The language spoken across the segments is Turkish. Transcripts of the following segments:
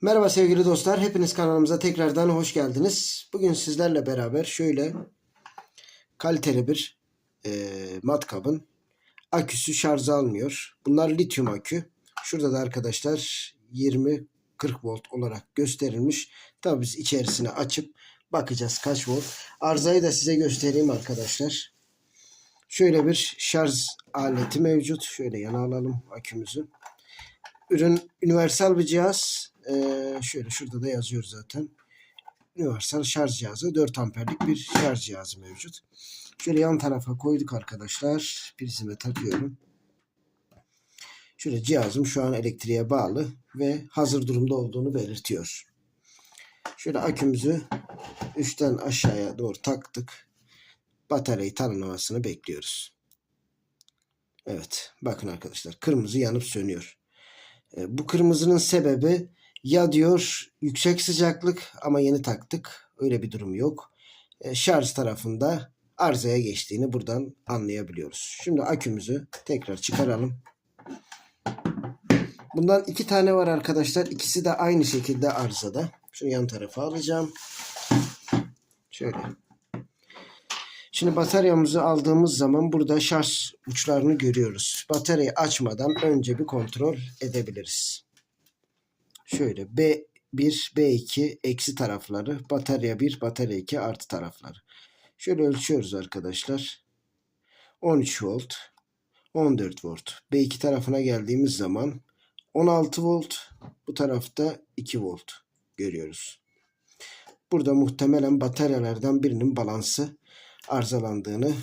Merhaba sevgili dostlar. Hepiniz kanalımıza tekrardan hoş geldiniz. Bugün sizlerle beraber şöyle kaliteli bir e, matkabın aküsü şarj almıyor. Bunlar lityum akü. Şurada da arkadaşlar 20-40 volt olarak gösterilmiş. Tabii biz içerisine açıp bakacağız kaç volt. Arızayı da size göstereyim arkadaşlar. Şöyle bir şarj aleti mevcut. Şöyle yana alalım akümüzü. Ürün universal bir cihaz. Ee, şöyle şurada da yazıyor zaten. Universal şarj cihazı. 4 amperlik bir şarj cihazı mevcut. Şöyle yan tarafa koyduk arkadaşlar. Prizime takıyorum. Şöyle cihazım şu an elektriğe bağlı ve hazır durumda olduğunu belirtiyor. Şöyle akümüzü üstten aşağıya doğru taktık. Bataryayı tanımlamasını bekliyoruz. Evet bakın arkadaşlar kırmızı yanıp sönüyor. E, Bu kırmızının sebebi ya diyor yüksek sıcaklık ama yeni taktık. Öyle bir durum yok. E, Şarj tarafında arızaya geçtiğini buradan anlayabiliyoruz. Şimdi akümüzü tekrar çıkaralım. Bundan iki tane var arkadaşlar. İkisi de aynı şekilde arızada. Şunu yan tarafa alacağım. Şöyle. Şimdi bataryamızı aldığımız zaman burada şarj uçlarını görüyoruz. Bataryayı açmadan önce bir kontrol edebiliriz. Şöyle B1, B2 eksi tarafları, batarya 1, batarya 2 artı tarafları. Şöyle ölçüyoruz arkadaşlar. 13 volt, 14 volt. B2 tarafına geldiğimiz zaman 16 volt, bu tarafta 2 volt görüyoruz. Burada muhtemelen bataryalardan birinin balansı arızalandığını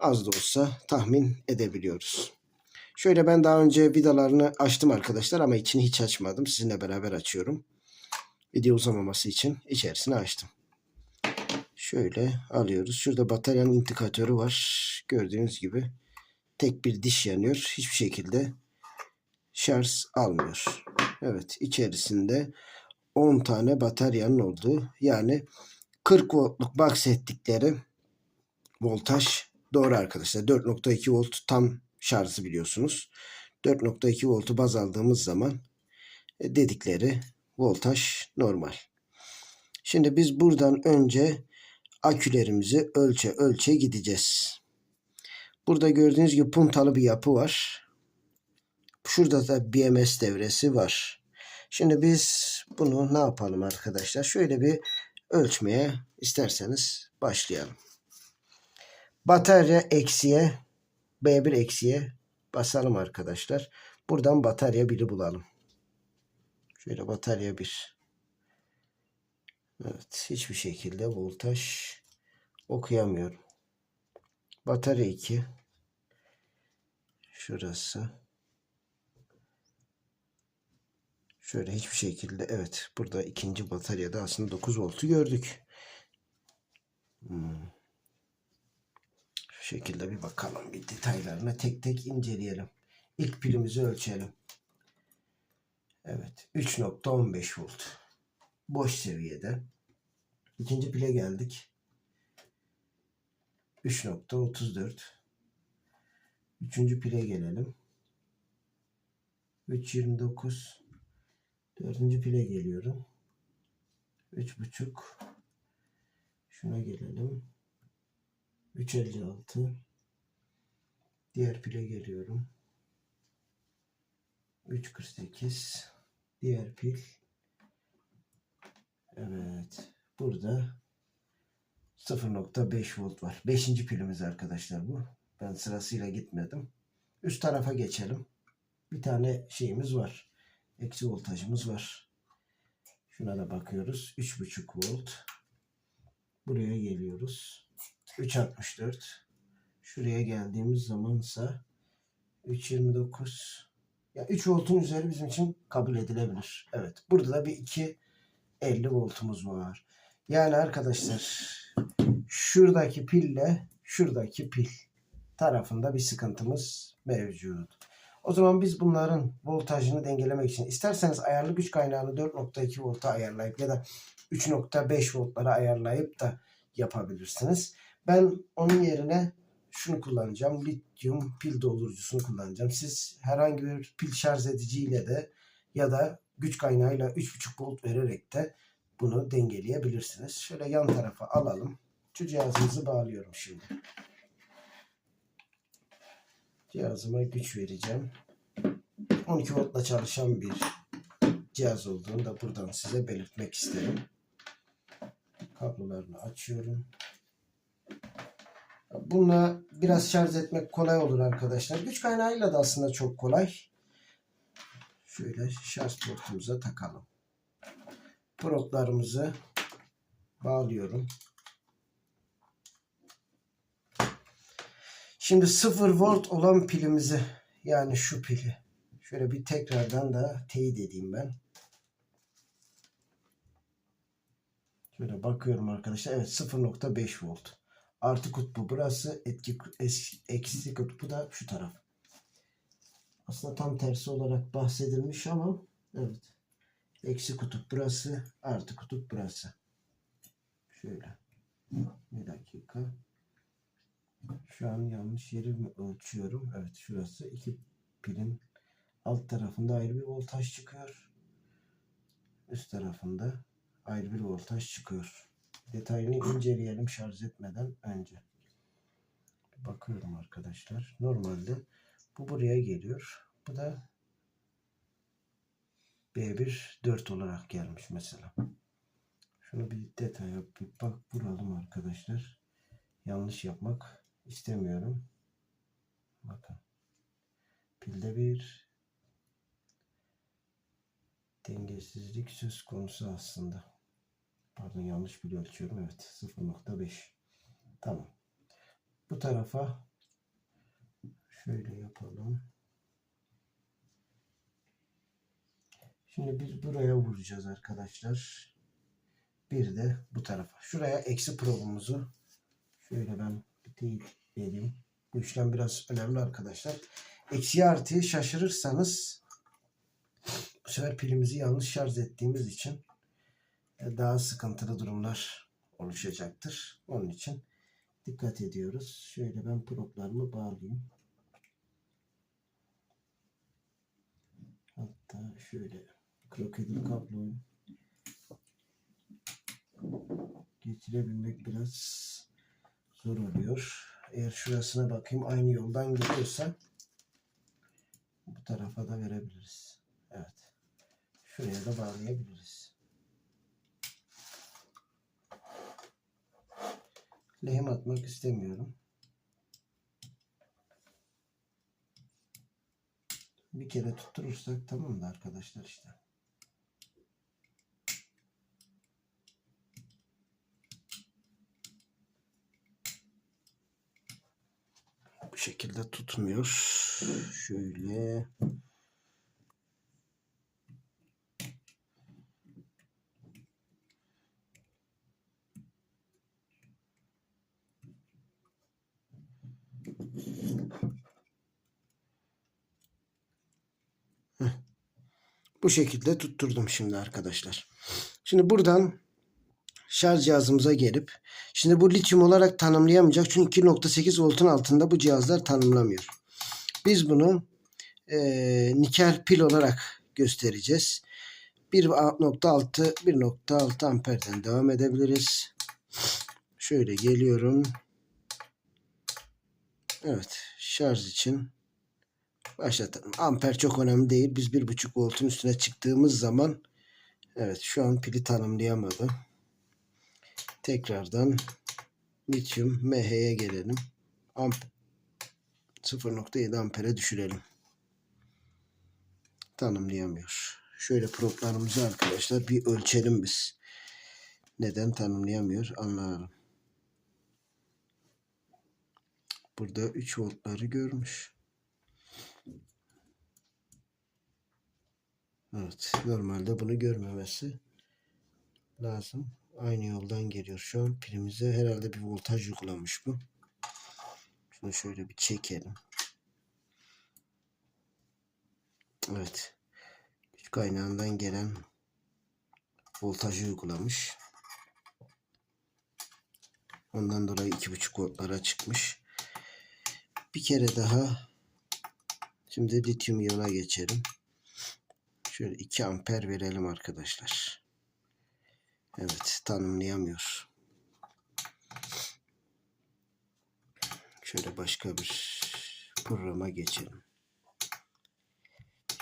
az da olsa tahmin edebiliyoruz. Şöyle ben daha önce vidalarını açtım arkadaşlar ama içini hiç açmadım. Sizinle beraber açıyorum. Video uzamaması için içerisini açtım. Şöyle alıyoruz. Şurada bataryanın indikatörü var. Gördüğünüz gibi tek bir diş yanıyor. Hiçbir şekilde şarj almıyor. Evet içerisinde 10 tane bataryanın olduğu yani 40 voltluk bahsettikleri voltaj doğru arkadaşlar. 4.2 volt tam şarjı biliyorsunuz. 4.2 voltu baz aldığımız zaman e, dedikleri voltaj normal. Şimdi biz buradan önce akülerimizi ölçe ölçe gideceğiz. Burada gördüğünüz gibi puntalı bir yapı var. Şurada da BMS devresi var. Şimdi biz bunu ne yapalım arkadaşlar? Şöyle bir ölçmeye isterseniz başlayalım. Batarya eksiye B1 eksiye basalım arkadaşlar. Buradan batarya 1'i bulalım. Şöyle batarya 1. Evet hiçbir şekilde voltaj okuyamıyorum. Batarya 2. Şurası. Şöyle hiçbir şekilde evet burada ikinci bataryada aslında 9 voltu gördük. Hmm. Şekilde bir bakalım bir detaylarına tek tek inceleyelim. İlk pilimizi ölçelim. Evet 3.15 volt. Boş seviyede. İkinci pile geldik. 3.34 Üçüncü pile gelelim. 3.29 Dördüncü pile geliyorum. Üç buçuk. Şuna gelelim. 3.56 Diğer pile geliyorum. 3.48 Diğer pil. Evet. Burada 0.5 volt var. Beşinci pilimiz arkadaşlar bu. Ben sırasıyla gitmedim. Üst tarafa geçelim. Bir tane şeyimiz var. Eksi voltajımız var. Şuna da bakıyoruz. 3.5 volt. Buraya geliyoruz. 3.64. Şuraya geldiğimiz zamansa 3.29. Ya 3 voltun üzeri bizim için kabul edilebilir. Evet. Burada da bir 2.50 voltumuz var. Yani arkadaşlar şuradaki pille şuradaki pil tarafında bir sıkıntımız mevcut. O zaman biz bunların voltajını dengelemek için isterseniz ayarlı güç kaynağını 4.2 volta ayarlayıp ya da 3.5 voltlara ayarlayıp da yapabilirsiniz. Ben onun yerine şunu kullanacağım. Lityum pil doldurucusunu kullanacağım. Siz herhangi bir pil şarj ediciyle de ya da güç kaynağıyla 3.5 volt vererek de bunu dengeleyebilirsiniz. Şöyle yan tarafa alalım. Şu cihazımızı bağlıyorum şimdi. Cihazıma güç vereceğim. 12 voltla çalışan bir cihaz olduğunu da buradan size belirtmek isterim. Kablolarını açıyorum. Bununla biraz şarj etmek kolay olur arkadaşlar. Güç kaynağıyla da aslında çok kolay. Şöyle şarj portumuza takalım. Proplarımızı bağlıyorum. Şimdi 0 volt olan pilimizi yani şu pili şöyle bir tekrardan da teyit edeyim ben. Şöyle bakıyorum arkadaşlar. Evet 0.5 volt. Artı kutbu burası. Etki, eksi kutbu da şu taraf. Aslında tam tersi olarak bahsedilmiş ama evet. Eksi kutup burası. Artı kutup burası. Şöyle. Bir dakika. Şu an yanlış yeri mi ölçüyorum? Evet şurası. iki pilin alt tarafında ayrı bir voltaj çıkıyor. Üst tarafında ayrı bir voltaj çıkıyor. Detayını inceleyelim şarj etmeden önce. Bakıyorum arkadaşlar. Normalde bu buraya geliyor. Bu da B1 4 olarak gelmiş mesela. Şunu bir detaya bir bak vuralım arkadaşlar. Yanlış yapmak istemiyorum. Bakın. Pilde bir dengesizlik söz konusu aslında. Pardon yanlış bir ölçüyorum. Evet 0.5. Tamam. Bu tarafa şöyle yapalım. Şimdi biz buraya vuracağız arkadaşlar. Bir de bu tarafa. Şuraya eksi probumuzu şöyle ben bir teyit edeyim. Bu işlem biraz önemli arkadaşlar. Eksi artıyı şaşırırsanız bu sefer pilimizi yanlış şarj ettiğimiz için daha sıkıntılı durumlar oluşacaktır. Onun için dikkat ediyoruz. Şöyle ben proplarımı bağlayayım. Hatta şöyle krokodil kabloyu geçirebilmek biraz zor oluyor. Eğer şurasına bakayım aynı yoldan gidiyorsa bu tarafa da verebiliriz. Evet. Şuraya da bağlayabiliriz. Lehim atmak istemiyorum. Bir kere tutturursak tamam da arkadaşlar işte. Bu şekilde tutmuyor. Şöyle. Bu şekilde tutturdum şimdi arkadaşlar. Şimdi buradan şarj cihazımıza gelip şimdi bu lityum olarak tanımlayamayacak çünkü 2.8 voltun altında bu cihazlar tanımlamıyor. Biz bunu e, nikel pil olarak göstereceğiz. 1.6 1.6 amperden devam edebiliriz. Şöyle geliyorum. Evet şarj için başlatalım. Amper çok önemli değil. Biz 1.5 voltun üstüne çıktığımız zaman evet şu an pili tanımlayamadı. Tekrardan lityum MH'ye gelelim. Amp 0.7 ampere düşürelim. Tanımlayamıyor. Şöyle proplarımızı arkadaşlar bir ölçelim biz. Neden tanımlayamıyor anlayalım. Burada 3 voltları görmüş. Evet. Normalde bunu görmemesi lazım. Aynı yoldan geliyor. Şu an pilimize herhalde bir voltaj uygulamış bu. Şunu şöyle bir çekelim. Evet. Güç kaynağından gelen voltajı uygulamış. Ondan dolayı 2.5 voltlara çıkmış. Bir kere daha şimdi lityum iyona geçelim. Şöyle 2 amper verelim arkadaşlar. Evet tanımlayamıyor. Şöyle başka bir programa geçelim.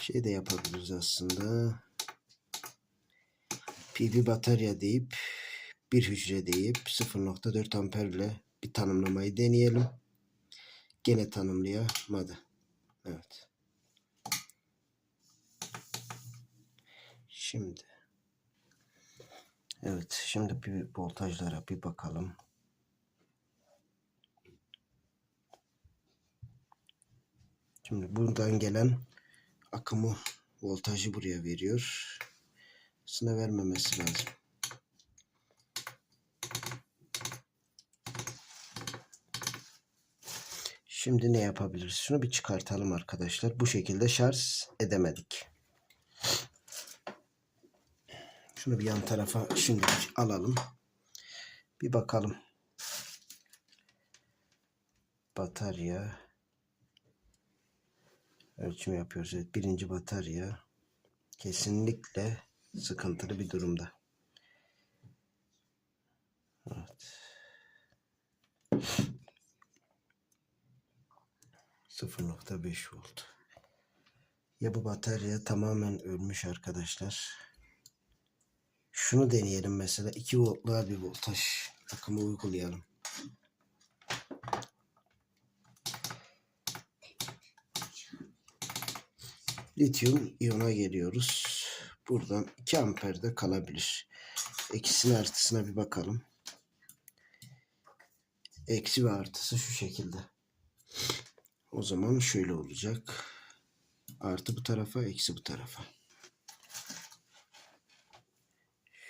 Şey de yapabiliriz aslında. PV batarya deyip bir hücre deyip 0.4 amperle bir tanımlamayı deneyelim. Gene tanımlayamadı. Evet. Şimdi Evet, şimdi bir voltajlara bir bakalım. Şimdi buradan gelen akımı voltajı buraya veriyor. Aslında vermemesi lazım. Şimdi ne yapabiliriz? Şunu bir çıkartalım arkadaşlar. Bu şekilde şarj edemedik. Şunu bir yan tarafa şimdi alalım. Bir bakalım. Batarya. Ölçüm yapıyoruz. Evet, birinci batarya. Kesinlikle sıkıntılı bir durumda. Evet. 0.5 volt. Ya bu batarya tamamen ölmüş arkadaşlar. Şunu deneyelim mesela 2 voltluğa bir voltaj akımı uygulayalım. Lityum iyona geliyoruz. Buradan 2 amperde kalabilir. Eksisine artısına bir bakalım. Eksi ve artısı şu şekilde. O zaman şöyle olacak. Artı bu tarafa, eksi bu tarafa.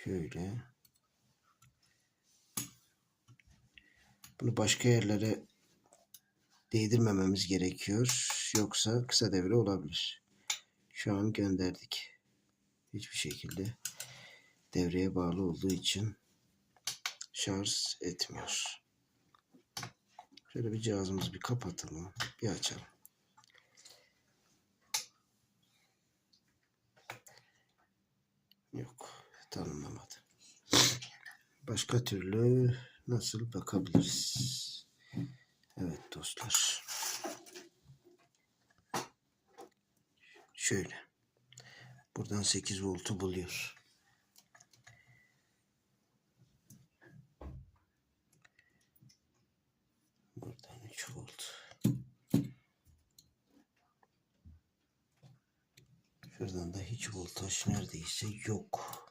Şöyle. Bunu başka yerlere değdirmememiz gerekiyor. Yoksa kısa devre olabilir. Şu an gönderdik. Hiçbir şekilde devreye bağlı olduğu için şarj etmiyor. Şöyle bir cihazımızı bir kapatalım. Bir açalım. Yok. Tanımlamadı. Başka türlü nasıl bakabiliriz? Evet dostlar. Şöyle. Buradan 8 voltu buluyor. Buradan 3 volt. Şuradan da hiç voltaj neredeyse yok.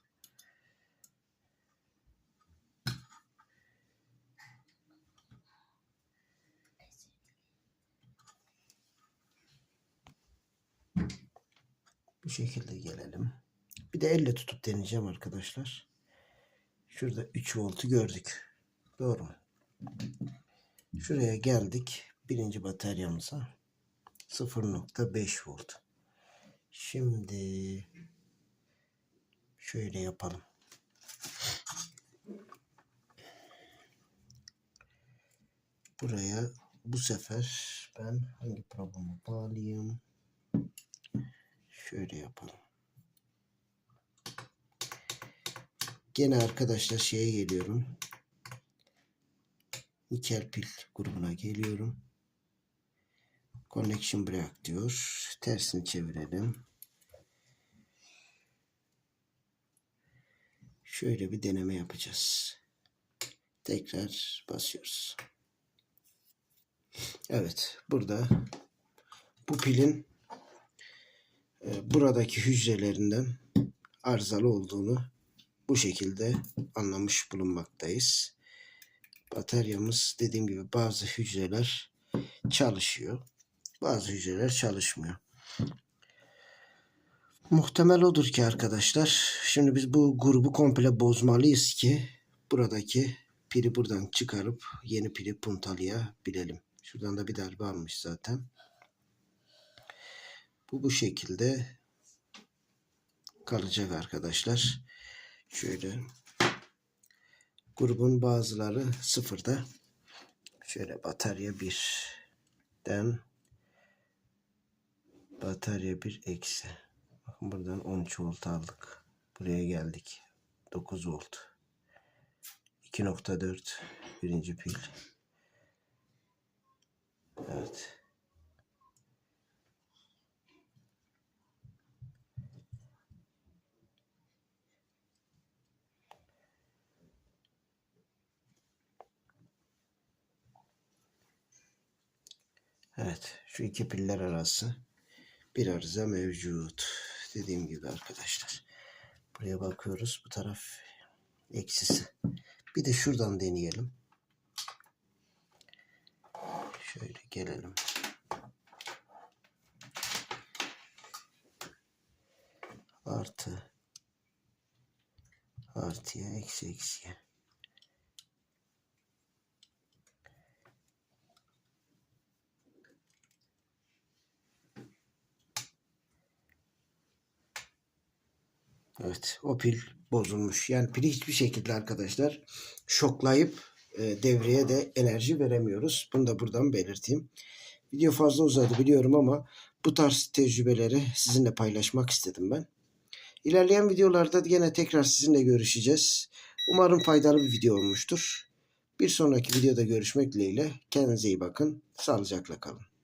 Bu şekilde gelelim. Bir de elle tutup deneyeceğim arkadaşlar. Şurada 3 voltu gördük. Doğru mu? Şuraya geldik. Birinci bataryamıza. 0.5 volt. Şimdi şöyle yapalım. Buraya bu sefer ben hangi programı bağlayayım? Şöyle yapalım. Gene arkadaşlar şeye geliyorum. Nikel pil grubuna geliyorum. Connection break diyor. Tersini çevirelim. Şöyle bir deneme yapacağız. Tekrar basıyoruz. Evet. Burada bu pilin buradaki hücrelerinden arızalı olduğunu bu şekilde anlamış bulunmaktayız. Bataryamız dediğim gibi bazı hücreler çalışıyor. Bazı hücreler çalışmıyor. Muhtemel odur ki arkadaşlar. Şimdi biz bu grubu komple bozmalıyız ki buradaki pili buradan çıkarıp yeni pili puntalayabilelim. Şuradan da bir darbe almış zaten. Bu bu şekilde kalacak arkadaşlar. Şöyle grubun bazıları sıfırda. Şöyle batarya birden batarya bir eksi. Bakın buradan 13 volt aldık. Buraya geldik. 9 volt. 2.4 birinci pil. Evet. Evet, şu iki piller arası bir arıza mevcut. Dediğim gibi arkadaşlar. Buraya bakıyoruz. Bu taraf eksisi. Bir de şuradan deneyelim. Şöyle gelelim. Artı artıya eksi eksiye. Evet o pil bozulmuş. Yani pili hiçbir şekilde arkadaşlar şoklayıp e, devreye de enerji veremiyoruz. Bunu da buradan belirteyim. Video fazla uzadı biliyorum ama bu tarz tecrübeleri sizinle paylaşmak istedim ben. İlerleyen videolarda yine tekrar sizinle görüşeceğiz. Umarım faydalı bir video olmuştur. Bir sonraki videoda görüşmek dileğiyle. Kendinize iyi bakın. Sağlıcakla kalın.